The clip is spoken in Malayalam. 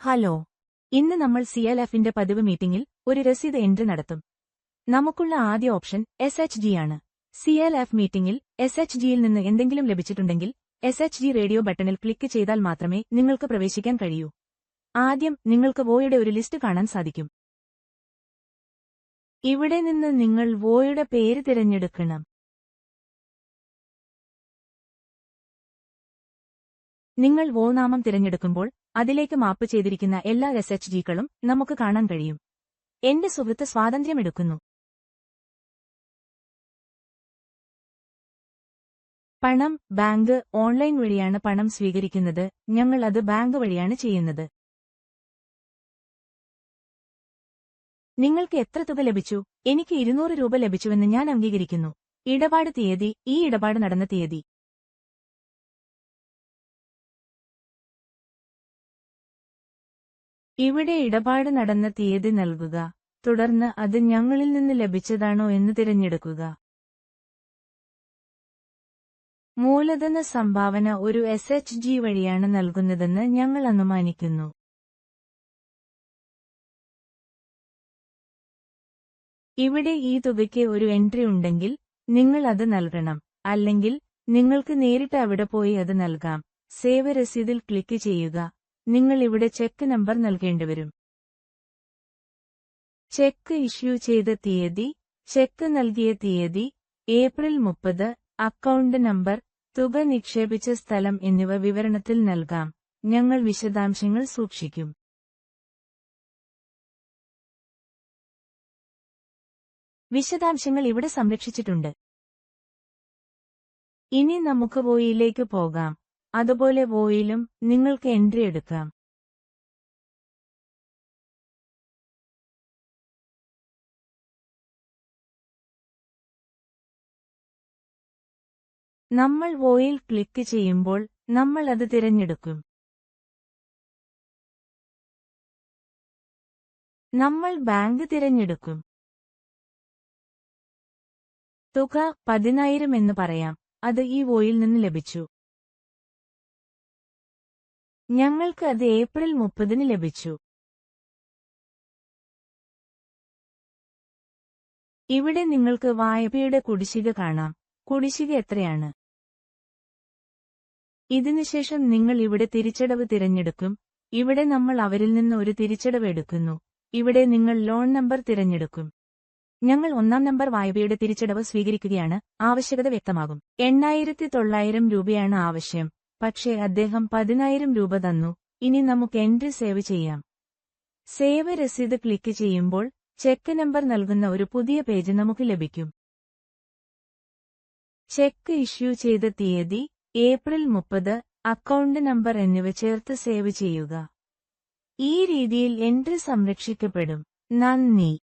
ഹലോ. ഇന്ന് നമ്മൾ സി എൽ എഫിന്റെ പതിവ് മീറ്റിംഗിൽ ഒരു രസീത് എൻട്രി നടത്തും. നമുക്കുള്ള ആദ്യ ഓപ്ഷൻ എസ് എച്ച് ജി ആണ്. സി എൽ എഫ് മീറ്റിംഗിൽ എസ് എച്ച് ജിയിൽ നിന്ന് എന്തെങ്കിലും ലഭിച്ചിട്ടുണ്ടെങ്കിൽ എസ് എച്ച് ജി റേഡിയോ ബട്ടണിൽ ക്ലിക്ക് ചെയ്താൽ മാത്രമേ നിങ്ങൾക്ക് പ്രവേശിക്കാൻ കഴിയൂ. ആദ്യം നിങ്ങൾക്ക് വോയുടെ ഒരു ലിസ്റ്റ് കാണാൻ സാധിക്കും. ഇവിടെ നിന്ന് നിങ്ങൾ വോയുടെ പേര് തിരഞ്ഞെടുക്കണം. നിങ്ങൾ വോ നാമം തിരഞ്ഞെടുക്കുമ്പോൾ അതിലേക്ക് മാപ്പ് ചെയ്തിരിക്കുന്ന എല്ലാ എസ് എച്ച് ജികളും നമുക്ക് കാണാൻ കഴിയും. എന്റെ സുഹൃത്ത് സ്വാതന്ത്ര്യമെടുക്കുന്നു. പണം ബാങ്ക് ഓൺലൈൻ വഴിയാണ് പണം സ്വീകരിക്കുന്നത്. ഞങ്ങൾ അത് ബാങ്ക് വഴിയാണ് ചെയ്യുന്നത്. നിങ്ങൾക്ക് എത്ര തുക ലഭിച്ചു? എനിക്ക് ഇരുന്നൂറ് രൂപ ലഭിച്ചുവെന്ന് ഞാൻ അംഗീകരിക്കുന്നു. ഇടപാട് തീയതി ഈ ഇടപാട് നടന്ന തീയതി. ഇവിടെ ഇടപാട് നടന്ന തീയതി നൽകുക. തുടർന്ന് അത് ഞങ്ങളിൽ നിന്ന് ലഭിച്ചതാണോ എന്ന് തിരഞ്ഞെടുക്കുക. മൂലധന സംഭാവന ഒരു എസ് എച്ച് ജി വഴിയാണ് നൽകുന്നതെന്ന് ഞങ്ങൾ അനുമാനിക്കുന്നു. ഇവിടെ ഈ തുകയ്ക്ക് ഒരു എൻട്രി ഉണ്ടെങ്കിൽ നിങ്ങൾ അത് നൽകണം. അല്ലെങ്കിൽ നിങ്ങൾക്ക് നേരിട്ട് അവിടെ പോയി അത് നൽകാം. സേവ രസീതിൽ ക്ലിക്ക് ചെയ്യുക. നിങ്ങൾ ഇവിടെ ചെക്ക് നമ്പർ നൽകേണ്ടിവരും. ചെക്ക് ഇഷ്യൂ ചെയ്ത തീയതി ചെക്ക് നൽകിയ തീയതി ഏപ്രിൽ മുപ്പത് അക്കൗണ്ട് നമ്പർ തുക നിക്ഷേപിച്ച സ്ഥലം എന്നിവ വിവരണത്തിൽ നൽകാം. ഞങ്ങൾ വിശദാംശങ്ങൾ സൂക്ഷിക്കും. വിശദാംശങ്ങൾ ഇവിടെ സംരക്ഷിച്ചിട്ടുണ്ട്. ഇനി നമുക്ക് പോയിയിലേക്ക് പോകാം. അതുപോലെ വോയിലും നിങ്ങൾക്ക് എൻട്രി എടുക്കാം. നമ്മൾ വോയിൽ ക്ലിക്ക് ചെയ്യുമ്പോൾ നമ്മൾ അത് തിരഞ്ഞെടുക്കും. നമ്മൾ ബാങ്ക് തിരഞ്ഞെടുക്കും. തുക പതിനായിരം എന്ന് പറയാം. അത് ഈ വോയിൽ നിന്ന് ലഭിച്ചു. ഞങ്ങൾക്ക് അത് ഏപ്രിൽ മുപ്പതിന് ലഭിച്ചു. ഇവിടെ നിങ്ങൾക്ക് വായ്പയുടെ കുടിശ്ശിക കാണാം. കുടിശ്ശിക എത്രയാണ്? ഇതിനുശേഷം നിങ്ങൾ ഇവിടെ തിരിച്ചടവ് തിരഞ്ഞെടുക്കും. ഇവിടെ നമ്മൾ അവരിൽ നിന്ന് ഒരു തിരിച്ചടവ് എടുക്കുന്നു. ഇവിടെ നിങ്ങൾ ലോൺ നമ്പർ തിരഞ്ഞെടുക്കും. ഞങ്ങൾ ഒന്നാം നമ്പർ വായ്പയുടെ തിരിച്ചടവ് സ്വീകരിക്കുകയാണ്. ആവശ്യകത വ്യക്തമാകും. എണ്ണായിരത്തി തൊള്ളായിരം രൂപയാണ് ആവശ്യം. പക്ഷേ അദ്ദേഹം പതിനായിരം രൂപ തന്നു. ഇനി നമുക്ക് എൻട്രി സേവ് ചെയ്യാം. സേവ് രസീത് ക്ലിക്ക് ചെയ്യുമ്പോൾ ചെക്ക് നമ്പർ നൽകുന്ന ഒരു പുതിയ പേജ് നമുക്ക് ലഭിക്കും. ചെക്ക് ഇഷ്യൂ ചെയ്ത തീയതി ഏപ്രിൽ മുപ്പത് അക്കൗണ്ട് നമ്പർ എന്നിവ ചേർത്ത് സേവ് ചെയ്യുക. ഈ രീതിയിൽ എൻട്രി സംരക്ഷിക്കപ്പെടും. നന്ദി.